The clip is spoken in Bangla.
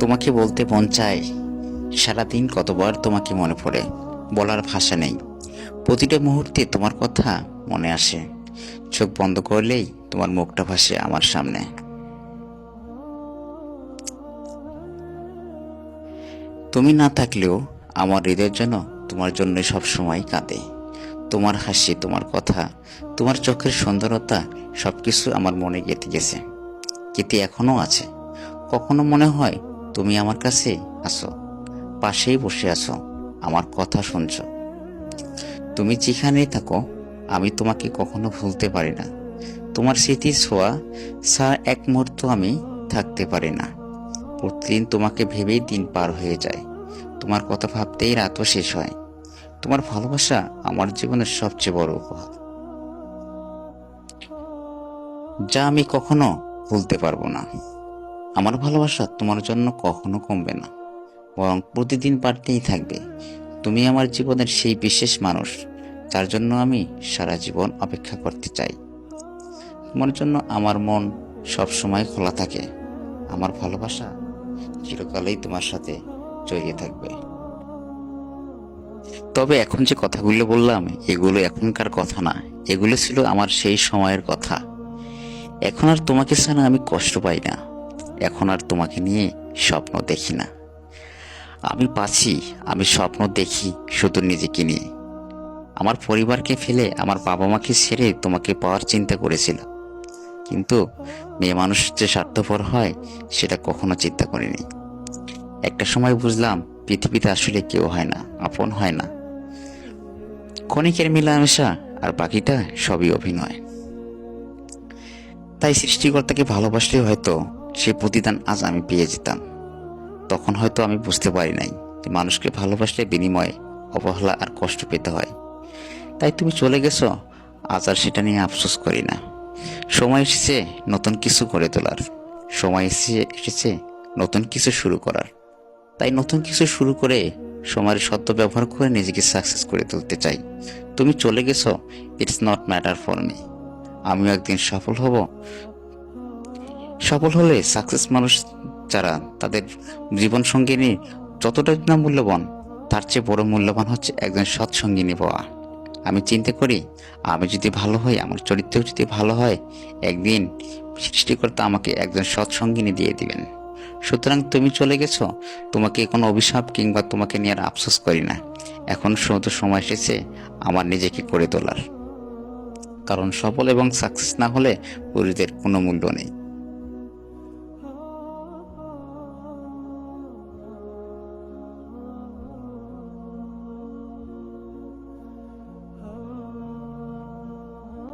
তোমাকে বলতে মন চায়, সারাদিন কতবার তোমাকে মনে পড়ে, বলার ভাষা নেই। প্রতিটা মুহূর্তে তোমার কথা মনে আসে। চোখ বন্ধ করলেই তোমার মুখটা ভাসে আমার সামনে। তুমি না থাকলেও আমার হৃদয়ের জন্য তোমার জন্য সব সময় কাঁদে। তোমার হাসি, তোমার কথা, তোমার চোখের সুন্দরতা সবকিছু আমার মনে গেঁথে গেছে। গেঁথে এখনও আছে। কখনো মনে হয় তুমি আমার কাছে আসো পাশেই বসে আছো, আমার কথা শুনছো। তুমি যেখানেই থাকো, আমি তোমাকে কখনো ভুলতে পারি না। তোমার স্মৃতির ছোঁয়া সার এক মুহূর্ত আমি থাকতে পারি না। প্রতিদিন তোমাকে ভেবেই দিন পার হয়ে যায়। তোমার কথা ভাবতেই রাতও শেষ হয়। তোমার ভালোবাসা আমার জীবনের সবচেয়ে বড় উপহার। যা আমি কখনো ভুলতে পারব না। আমার ভালোবাসা তোমার জন্য কখনো কমবে না। বরং প্রতিদিন বাড়তেই থাকবে। তুমি আমার জীবনের সেই বিশেষ মানুষ, যার জন্য আমি সারা জীবন অপেক্ষা করতে চাই। তোমার জন্য আমার মন সব সময় খোলা থাকে। আমার ভালোবাসা চিরকালেই তোমার সাথে জড়িয়ে থাকবে। তবে এখন যে কথাগুলো বললাম, এগুলো এখনকার কথা না। এগুলো ছিল আমার সেই সময়ের কথা। এখন আর তোমাকে ছাড়া আমি কষ্ট পাই না। এখন আর তোমাকে নিয়ে স্বপ্ন দেখি না। আমি পাচ্ছি আমি স্বপ্ন দেখি শুধু নিজেকে নিয়ে। আমার পরিবারকে ফেলে আমার বাবা মাকে ছেড়ে তোমাকে পাওয়ার চিন্তা করেছিল কিন্তু মেয়ে মানুষ যে স্বার্থপর হয়, সেটা কখনো চিন্তা করিনি। একটা সময় বুঝলাম, পৃথিবীতে আসলে কেউ হয় না, আপন হয় না। ক্ষণিকের মিলামেশা আর বাকিটা সবই অভিনয়। তাই সৃষ্টিকর্তাকে ভালোবাসলে হয়তো সে প্রতিদান আজ আমি পেয়ে যেতাম। তখন হয়তো আমি বুঝতে পারি নাই যে মানুষকে ভালোবাসলে বিনিময়ে অবহেলা আর কষ্ট পেতে হয়। তাই তুমি চলে গেছো, আজ আর সেটা নিয়ে আফসোস করি না। সময় এসেছে নতুন কিছু করে তোলার। সময় এসেছে এসেছে নতুন কিছু শুরু করার। তাই নতুন কিছু শুরু করে সময়ের সদ্য ব্যবহার করে নিজেকে সাকসেস করে তুলতে চাই। তুমি চলে গেছো it's not matter for me আমিও একদিন সফল হব সফল হলে সাকসেস মানুষ যারা তাদের জীবন সঙ্গিনী যতটা না মূল্যবান, তার চেয়ে বড় মূল্যবান হচ্ছে একজন সৎ সঙ্গিনী পাওয়া আমি চিন্তা করি, আমি যদি ভালো হই, আমার চরিত্রও যদি ভালো হয়, একদিন সৃষ্টিকর্তা আমাকে একজন সৎ সঙ্গিনী দিয়ে দিবেন। সুতরাং তুমি চলে গেছো, তোমাকে কোনো অভিশাপ কিংবা তোমাকে নিয়ে আর আফসোস করি না। এখন শুধু সময় এসেছে আমার নিজেকে করে তোলার। কারণ সফল এবং সাকসেস না হলে পুরুষদের কোনো মূল্য নেই।